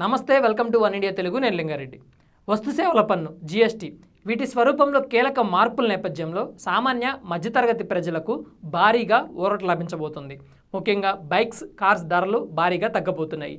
నమస్తే welcome to one India Telugu నేను లింగారెడ్డి. వస్తు సేవల పన్ను జీఎస్టీ. వీటి స్వరూపంలో కీలక మార్పుల నేపథ్యంలో సామాన్య మధ్యతరగతి ప్రజలకు భారీగా ఊరట లభించబోతుంది. ముఖ్యంగా బైక్స్ కార్స్ ధరలు భారీగా తగ్గబోతున్నాయి.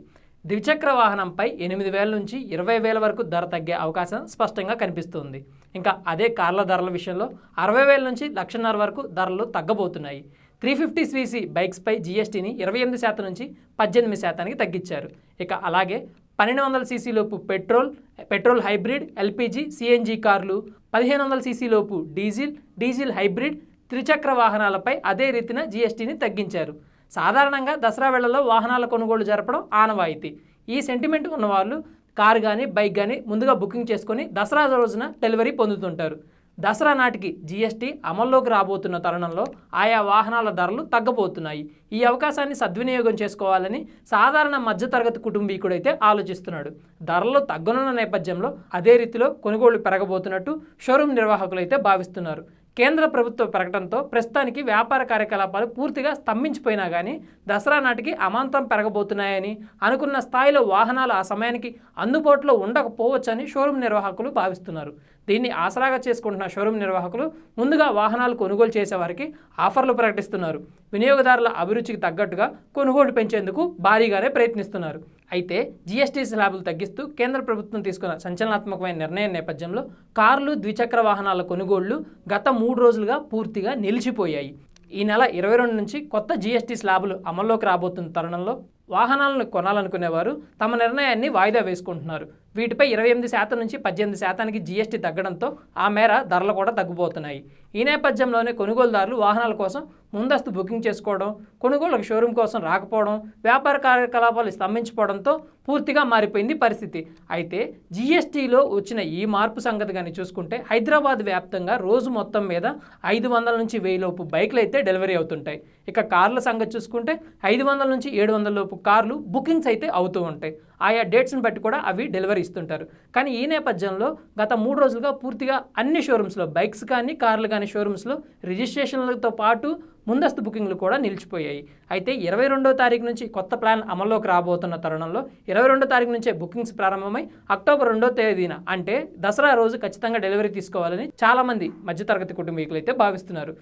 ద్విచక్ర వాహనంపై ఎనిమిది వేల నుంచి ఇరవై వేల వరకు ధర తగ్గే అవకాశం స్పష్టంగా కనిపిస్తుంది. ఇంకా అదే కార్ల ధరల విషయంలో అరవై వేల నుంచి లక్షన్నర వరకు ధరలు తగ్గబోతున్నాయి. త్రీ ఫిఫ్టీ సీసీ బైక్స్పై జీఎస్టీని ఇరవై ఎనిమిది శాతం నుంచి పద్దెనిమిది శాతానికి తగ్గించారు. ఇక అలాగే పన్నెండు వందల సీసీ లోపు petrol petrol hybrid LPG CNG కార్లు పదిహేను వందల సీసీ లోపు డీజిల్ డీజిల్ హైబ్రిడ్ త్రిచక్ర వాహనాలపై అదే రీతిన జీఎస్టీని తగ్గించారు. సాధారణంగా దసరా వేళల్లో వాహనాల కొనుగోలు జరపడం ఆనవాయితీ. ఈ సెంటిమెంట్ ఉన్నవాళ్ళు కారు కానీ బైక్ కానీ ముందుగా బుకింగ్ చేసుకొని దసరా రోజున డెలివరీ పొందుతుంటారు. దసరా నాటికి జీఎస్టీ అమల్లోకి రాబోతున్న తరుణంలో ఆయా వాహనాల ధరలు తగ్గబోతున్నాయి. ఈ అవకాశాన్ని సద్వినియోగం చేసుకోవాలని సాధారణ మధ్యతరగతి కుటుంబీకుడైతే ఆలోచిస్తున్నాడు. ధరలు తగ్గనున్న నేపథ్యంలో అదే రీతిలో కొనుగోళ్ళు పెరగబోతున్నట్టు షోరూమ్ నిర్వాహకులు అయితే భావిస్తున్నారు. కేంద్ర ప్రభుత్వ ప్రకటనతో ప్రస్తుతానికి వ్యాపార కార్యకలాపాలు పూర్తిగా స్తంభించిపోయినా కానీ దసరా నాటికి అమాంతం పెరగబోతున్నాయని అనుకున్న స్థాయిలో వాహనాలు ఆ సమయానికి అందుబాటులో ఉండకపోవచ్చని షోరూమ్ నిర్వాహకులు భావిస్తున్నారు. దీన్ని ఆసరాగా చేసుకుంటున్న షోరూమ్ నిర్వాహకులు ముందుగా వాహనాలు కొనుగోలు చేసేవారికి ఆఫర్లు ప్రకటిస్తున్నారు. వినియోగదారుల అభిరుచికి తగ్గట్టుగా కొనుగోలు పెంచేందుకు భారీగానే ప్రయత్నిస్తున్నారు. అయితే జీఎస్టీ స్లాబులు తగ్గిస్తూ కేంద్ర ప్రభుత్వం తీసుకున్న సంచలనాత్మకమైన నిర్ణయం నేపథ్యంలో కార్లు ద్విచక్ర వాహనాల కొనుగోళ్ళు గత మూడు రోజులుగా పూర్తిగా నిలిచిపోయాయి. ఈ నెల ఇరవై రెండు నుంచి కొత్త జీఎస్టీ స్లాబులు అమల్లోకి రాబోతున్న తరుణంలో వాహనాలను కొనాలనుకునేవారు తమ నిర్ణయాన్ని వాయిదా వేసుకుంటున్నారు. వీటిపై ఇరవై ఎనిమిది శాతం నుంచి పద్దెనిమిది శాతానికి జీఎస్టీ తగ్గడంతో ఆ మేర ధరలు కూడా తగ్గిపోతున్నాయి. ఈ నేపథ్యంలోనే కొనుగోలుదారులు వాహనాల కోసం ముందస్తు బుకింగ్ చేసుకోవడం కొనుగోలుకు షోరూమ్ కోసం రాకపోవడం వ్యాపార కార్యకలాపాలు స్తంభించిపోవడంతో పూర్తిగా మారిపోయింది పరిస్థితి. అయితే జీఎస్టీలో వచ్చిన ఈ మార్పు సంగతి కానీ చూసుకుంటే హైదరాబాద్ వ్యాప్తంగా రోజు మొత్తం మీద ఐదు వందల నుంచి వెయ్యి లోపు బైక్లు అయితే డెలివరీ అవుతుంటాయి. ఇక కార్ల సంగతి చూసుకుంటే ఐదు వందల నుంచి ఏడు వందల లోపు కార్లు బుకింగ్స్ అయితే అవుతూ ఉంటాయి. ఆయా డేట్స్ని బట్టి కూడా అవి డెలివరీ ఇస్తుంటారు. కానీ ఈ నేపథ్యంలో గత మూడు రోజులుగా పూర్తిగా అన్ని షోరూమ్స్లో బైక్స్ కానీ కార్లు కానీ షోరూమ్స్లో రిజిస్ట్రేషన్లతో పాటు ముందస్తు బుకింగ్లు కూడా నిలిచిపోయాయి. అయితే ఇరవై రెండో తారీఖు నుంచి కొత్త ప్లాన్ అమల్లోకి రాబోతున్న తరుణంలో ఇరవై రెండో తారీఖు నుంచే బుకింగ్స్ ప్రారంభమై అక్టోబర్ రెండో తేదీన అంటే దసరా రోజు ఖచ్చితంగా డెలివరీ తీసుకోవాలని చాలామంది మధ్యతరగతి కుటుంబీకులు అయితే భావిస్తున్నారు.